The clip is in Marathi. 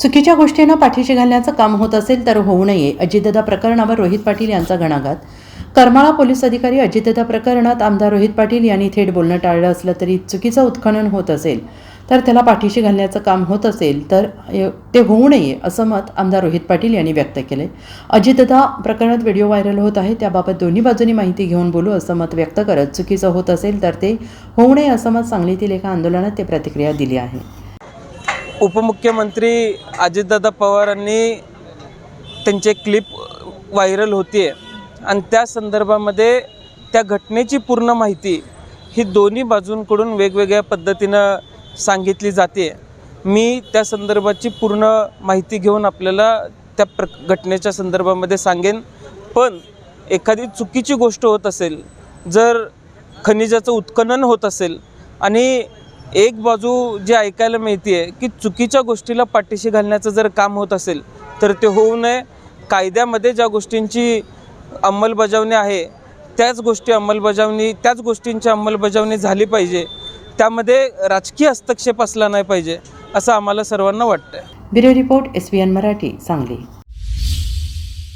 चुकीच्या गोष्टींना पाठीशी घालण्याचं काम होत असेल तर होऊ नये अजितदादा प्रकरणावर रोहित पाटील यांचा घणाघात करमाळा पोलीस अधिकारी अजितदादा प्रकरणात आमदार रोहित पाटील यांनी थेट बोलणं टाळलं असलं तरी चुकीचं उत्खनन होत असेल तर त्याला पाठीशी घालण्याचं काम होत असेल तर ते होऊ नये असं मत आमदार रोहित पाटील यांनी व्यक्त केले अजितदा प्रकरणात व्हिडिओ व्हायरल होत आहे त्याबाबत दोन्ही बाजूनी माहिती घेऊन बोलू असं मत व्यक्त करत चुकीचं होत असेल तर ते होऊ नये असं मत सांगलीतील एका आंदोलनात ते प्रतिक्रिया दिली आहे. उपमुख्यमंत्री अजितदादा पवारांनी त्यांचे क्लिप व्हायरल होती आहे आणि त्या संदर्भामध्ये त्या घटनेची पूर्ण माहिती ही दोन्ही बाजूंकडून वेगवेगळ्या पद्धतीनं सांगितली जाते. मी त्या संदर्भाची पूर्ण माहिती घेऊन आपल्याला त्या प्र घटनेच्या संदर्भामध्ये सांगेन. पण एखादी चुकीची गोष्ट होत असेल जर खनिजाचं उत्खनन होत असेल आणि एक बाजू जी ऐकायला मिळते आहे की चुकीच्या गोष्टीला पाठीशी घालण्याचं जर काम होत असेल तर ते होऊ नये. कायद्यामध्ये ज्या गोष्टींची अंमलबजावणी आहे त्याच गोष्टी अंमलबजावणी त्याच गोष्टींची अंमलबजावणी झाली पाहिजे. त्यामध्ये राजकीय हस्तक्षेप असला नाही पाहिजे असं आम्हाला सर्वांना वाटतं bureau report S Marathi Sangli.